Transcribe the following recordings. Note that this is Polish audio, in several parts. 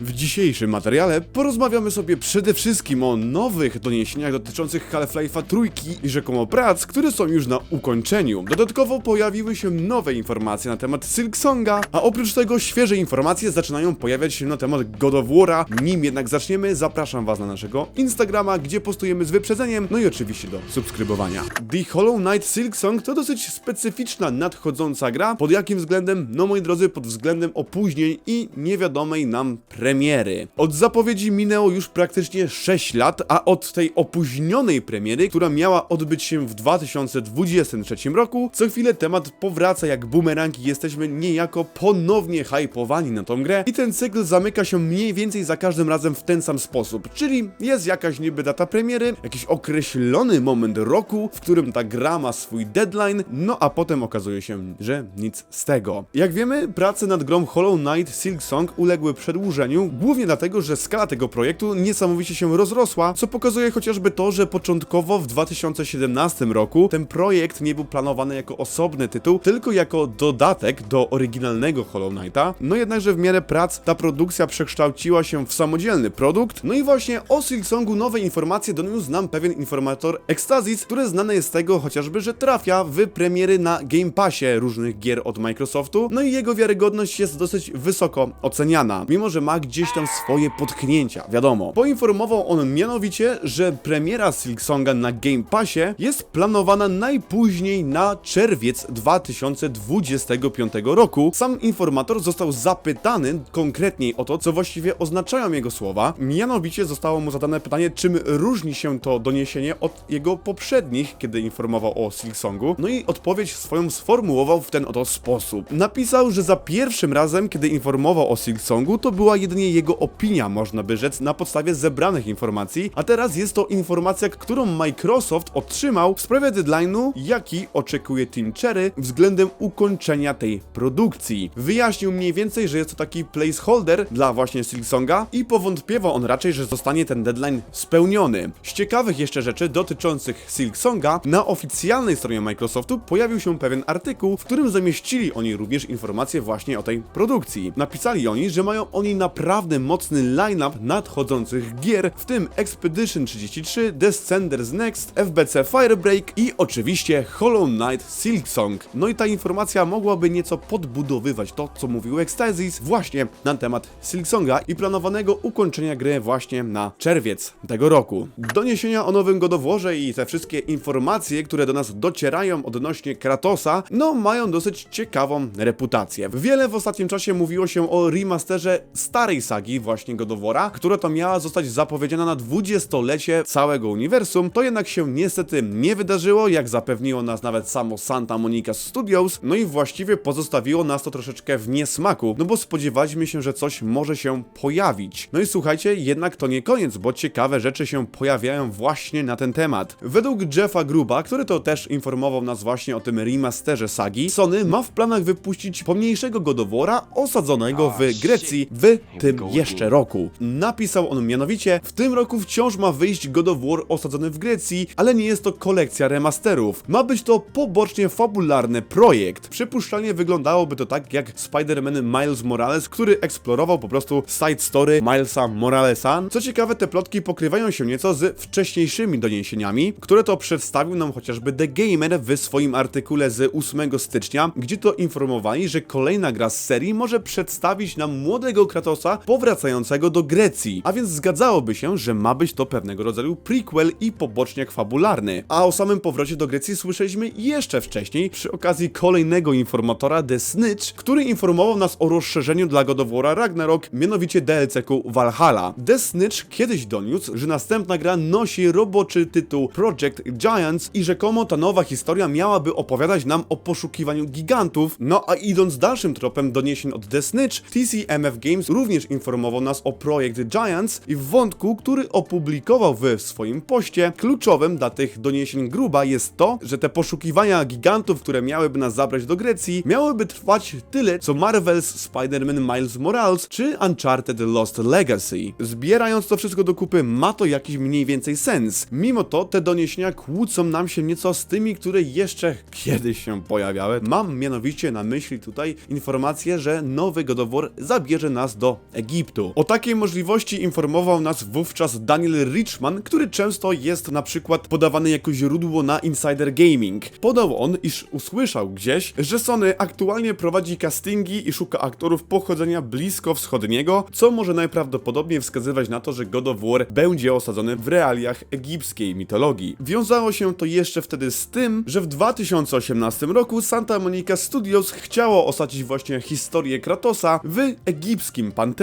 W dzisiejszym materiale porozmawiamy sobie przede wszystkim o nowych doniesieniach dotyczących Half-Life'a trójki i rzekomo prac, które są już na ukończeniu. Dodatkowo pojawiły się nowe informacje na temat Silksonga, a oprócz tego świeże informacje zaczynają pojawiać się na temat God of War'a. Nim jednak zaczniemy, zapraszam was na naszego Instagrama, gdzie postujemy z wyprzedzeniem, no i oczywiście do subskrybowania. The Hollow Knight Silksong to dosyć specyficzna, nadchodząca gra. Pod jakim względem? No moi drodzy, pod względem opóźnień i niewiadomej nam premiery. Od zapowiedzi minęło już praktycznie 6 lat, a od tej opóźnionej premiery, która miała odbyć się w 2023 roku, co chwilę temat powraca jak bumerang i jesteśmy niejako ponownie hypowani na tą grę i ten cykl zamyka się mniej więcej za każdym razem w ten sam sposób, czyli jest jakaś niby data premiery, jakiś określony moment roku, w którym ta gra ma swój deadline, no a potem okazuje się, że nic z tego. Jak wiemy, prace nad grą Hollow Knight Silksong uległy przedłużeniu, głównie dlatego, że skala tego projektu niesamowicie się rozrosła, co pokazuje chociażby to, że początkowo w 2017 roku ten projekt nie był planowany jako osobny tytuł, tylko jako dodatek do oryginalnego Hollow Knighta. No jednakże w miarę prac ta produkcja przekształciła się w samodzielny produkt. No i właśnie o Silksongu nowe informacje doniósł nam pewien informator Extasis, który znany jest z tego chociażby, że trafia w premiery na Game Passie różnych gier od Microsoftu. No i jego wiarygodność jest dosyć wysoko oceniana, mimo że ma gdzieś tam swoje potknięcia, wiadomo. Poinformował on mianowicie, że premiera Silksonga na Game Passie jest planowana najpóźniej na czerwiec 2025 roku. Sam informator został zapytany konkretniej o to, co właściwie oznaczają jego słowa. Mianowicie zostało mu zadane pytanie, czym różni się to doniesienie od jego poprzednich, kiedy informował o Silksongu. No i odpowiedź swoją sformułował w ten oto sposób. Napisał, że za pierwszym razem, kiedy informował o Silksongu, to była jedynie jego opinia, można by rzec, na podstawie zebranych informacji, a teraz jest to informacja, którą Microsoft otrzymał w sprawie deadline'u, jaki oczekuje Team Cherry względem ukończenia tej produkcji. Wyjaśnił mniej więcej, że jest to taki placeholder dla właśnie Silksonga i powątpiewał on raczej, że zostanie ten deadline spełniony. Z ciekawych jeszcze rzeczy dotyczących Silksonga, na oficjalnej stronie Microsoftu pojawił się pewien artykuł, w którym zamieścili oni również informacje właśnie o tej produkcji. Napisali oni, że mają oni naprawdę mocny line-up nadchodzących gier, w tym Expedition 33, Descenders Next, FBC Firebreak i oczywiście Hollow Knight Silksong. No i ta informacja mogłaby nieco podbudowywać to, co mówił Extasis właśnie na temat Silksonga i planowanego ukończenia gry właśnie na czerwiec tego roku. Doniesienia o nowym godoworze i te wszystkie informacje, które do nas docierają odnośnie Kratosa, no mają dosyć ciekawą reputację. Wiele w ostatnim czasie mówiło się o remasterze starej sagi właśnie Godowora, która to miała zostać zapowiedziana na 20-lecie całego uniwersum, to jednak się niestety nie wydarzyło, jak zapewniło nas nawet samo Santa Monica Studios, no i właściwie pozostawiło nas to troszeczkę w niesmaku, no bo spodziewaliśmy się, że coś może się pojawić. No i słuchajcie, jednak to nie koniec, bo ciekawe rzeczy się pojawiają właśnie na ten temat. Według Jeffa Gruba, który to też informował nas właśnie o tym remasterze sagi, Sony ma w planach wypuścić pomniejszego Godowora osadzonego w Grecji w tym jeszcze roku. Napisał on mianowicie, w tym roku wciąż ma wyjść God of War osadzony w Grecji, ale nie jest to kolekcja remasterów. Ma być to pobocznie fabularny projekt. Przypuszczalnie wyglądałoby to tak jak Spider-Man Miles Morales, który eksplorował po prostu side story Milesa Moralesa. Co ciekawe, te plotki pokrywają się nieco z wcześniejszymi doniesieniami, które to przedstawił nam chociażby The Gamer w swoim artykule z 8 stycznia, gdzie to informowali, że kolejna gra z serii może przedstawić nam młodego Kratosa powracającego do Grecji. A więc zgadzałoby się, że ma być to pewnego rodzaju prequel i poboczniak fabularny. A o samym powrocie do Grecji słyszeliśmy jeszcze wcześniej przy okazji kolejnego informatora The Snitch, który informował nas o rozszerzeniu dla God of War Ragnarok, mianowicie DLC-ku Valhalla. The Snitch kiedyś doniósł, że następna gra nosi roboczy tytuł Project Giants i rzekomo ta nowa historia miałaby opowiadać nam o poszukiwaniu gigantów. No a idąc dalszym tropem doniesień od The Snitch, TCMF Games również informował nas o Project Giants i w wątku, który opublikował w swoim poście, kluczowym dla tych doniesień gruba jest to, że te poszukiwania gigantów, które miałyby nas zabrać do Grecji, miałyby trwać tyle, co Marvel's Spider-Man Miles Morales czy Uncharted Lost Legacy. Zbierając to wszystko do kupy, ma to jakiś mniej więcej sens. Mimo to te doniesienia kłócą nam się nieco z tymi, które jeszcze kiedyś się pojawiały. Mam mianowicie na myśli tutaj informację, że nowy God zabierze nas do Egiptu. O takiej możliwości informował nas wówczas Daniel Richman, który często jest na przykład podawany jako źródło na Insider Gaming. Podał on, iż usłyszał gdzieś, że Sony aktualnie prowadzi castingi i szuka aktorów pochodzenia blisko wschodniego, co może najprawdopodobniej wskazywać na to, że God of War będzie osadzony w realiach egipskiej mitologii. Wiązało się to jeszcze wtedy z tym, że w 2018 roku Santa Monica Studios chciało osadzić właśnie historię Kratosa w egipskim panteonie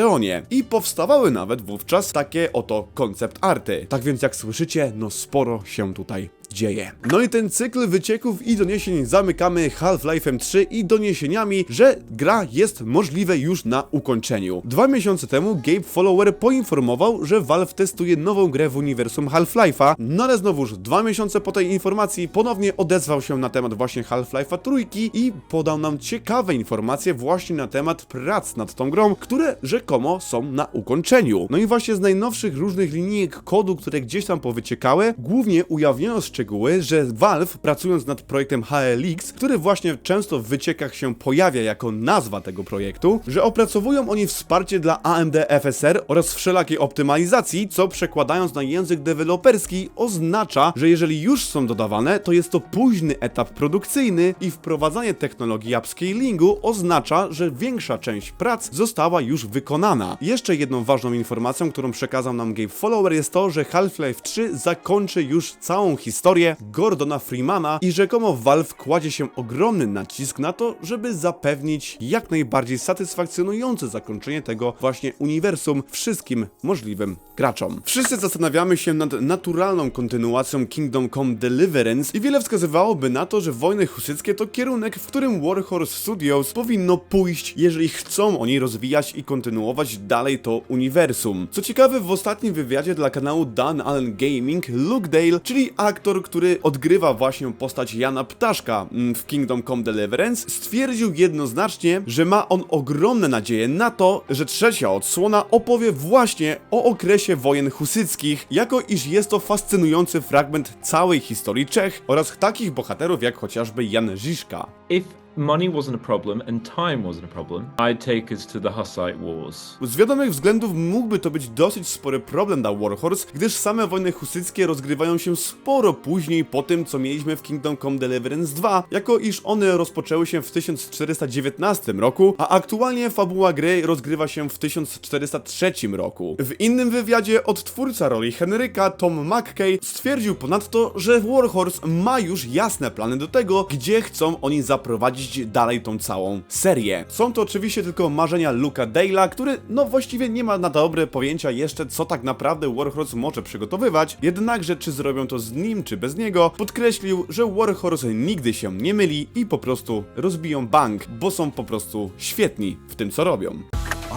i powstawały nawet wówczas takie oto koncept arty. Tak więc jak słyszycie, no sporo się tutaj dzieje. No i ten cykl wycieków i doniesień zamykamy Half-Life'em 3 i doniesieniami, że gra jest możliwe już na ukończeniu. Dwa miesiące temu Gabe Follower poinformował, że Valve testuje nową grę w uniwersum Half-Life'a, no ale znowuż dwa miesiące po tej informacji ponownie odezwał się na temat właśnie Half-Life'a trójki i podał nam ciekawe informacje właśnie na temat prac nad tą grą, które rzekomo są na ukończeniu. No i właśnie z najnowszych różnych linijek kodu, które gdzieś tam powyciekały, głównie ujawniono szczegóły, że Valve pracując nad projektem HLX, który właśnie często w wyciekach się pojawia jako nazwa tego projektu, że opracowują oni wsparcie dla AMD FSR oraz wszelakiej optymalizacji, co przekładając na język deweloperski oznacza, że jeżeli już są dodawane, to jest to późny etap produkcyjny i wprowadzanie technologii upscalingu oznacza, że większa część prac została już wykonana. Jeszcze jedną ważną informacją, którą przekazał nam Gabe Follower jest to, że Half-Life 3 zakończy już całą historię Gordona Freemana i rzekomo Valve kładzie się ogromny nacisk na to, żeby zapewnić jak najbardziej satysfakcjonujące zakończenie tego właśnie uniwersum wszystkim możliwym graczom. Wszyscy zastanawiamy się nad naturalną kontynuacją Kingdom Come Deliverance i wiele wskazywałoby na to, że wojny husyckie to kierunek, w którym Warhorse Studios powinno pójść, jeżeli chcą oni rozwijać i kontynuować dalej to uniwersum. Co ciekawe, w ostatnim wywiadzie dla kanału Dan Allen Gaming, Luke Dale, czyli aktor, który odgrywa właśnie postać Jana Ptaszka mm, w Kingdom Come Deliverance, stwierdził jednoznacznie, że ma on ogromne nadzieje na to, że trzecia odsłona opowie właśnie o okresie wojen husyckich, jako iż jest to fascynujący fragment całej historii Czech oraz takich bohaterów jak chociażby Jan Žižka. If money wasn't a problem and time wasn't a problem, I'd take us to the Hussite Wars. Z wiadomych względów mógłby to być dosyć spory problem dla Warhorse, gdyż same wojny husyckie rozgrywają się sporo później po tym, co mieliśmy w Kingdom Come Deliverance 2, jako iż one rozpoczęły się w 1419 roku, a aktualnie fabuła gry rozgrywa się w 1403 roku. W innym wywiadzie odtwórca roli Henryka, Tom McKay, stwierdził ponadto, że Warhorse ma już jasne plany do tego, gdzie chcą oni zaprowadzić dalej tą całą serię. Są to oczywiście tylko marzenia Luka Dale'a, który no właściwie nie ma na dobre pojęcia jeszcze, co tak naprawdę Warhorse może przygotowywać, jednakże czy zrobią to z nim, czy bez niego, podkreślił, że Warhorse nigdy się nie myli i po prostu rozbiją bank, bo są po prostu świetni w tym, co robią.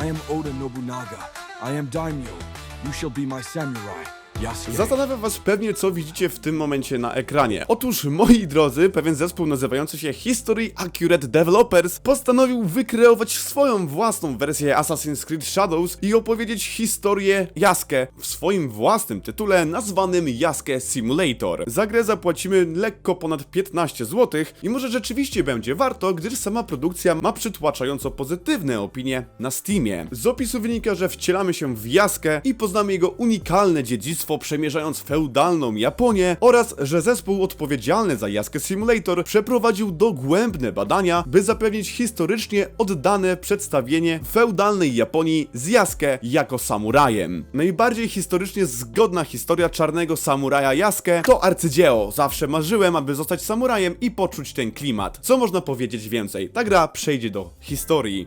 I am Oda Nobunaga. I am daimyo. You shall be my samurai. Yasuke. Zastanawia was pewnie, co widzicie w tym momencie na ekranie. Otóż, moi drodzy, pewien zespół nazywający się History Accurate Developers postanowił wykreować swoją własną wersję Assassin's Creed Shadows i opowiedzieć historię Jaskę w swoim własnym tytule nazwanym Jaskę Simulator. Za grę zapłacimy lekko ponad 15 zł i może rzeczywiście będzie warto, gdyż sama produkcja ma przytłaczająco pozytywne opinie na Steamie. Z opisu wynika, że wcielamy się w Jaskę i poznamy jego unikalne dziedzictwo przemierzając feudalną Japonię oraz, że zespół odpowiedzialny za Jaskę Simulator przeprowadził dogłębne badania, by zapewnić historycznie oddane przedstawienie feudalnej Japonii z Jaskę jako samurajem. Najbardziej historycznie zgodna historia czarnego samuraja Jaskę to arcydzieło. Zawsze marzyłem, aby zostać samurajem i poczuć ten klimat. Co można powiedzieć więcej? Ta gra przejdzie do historii.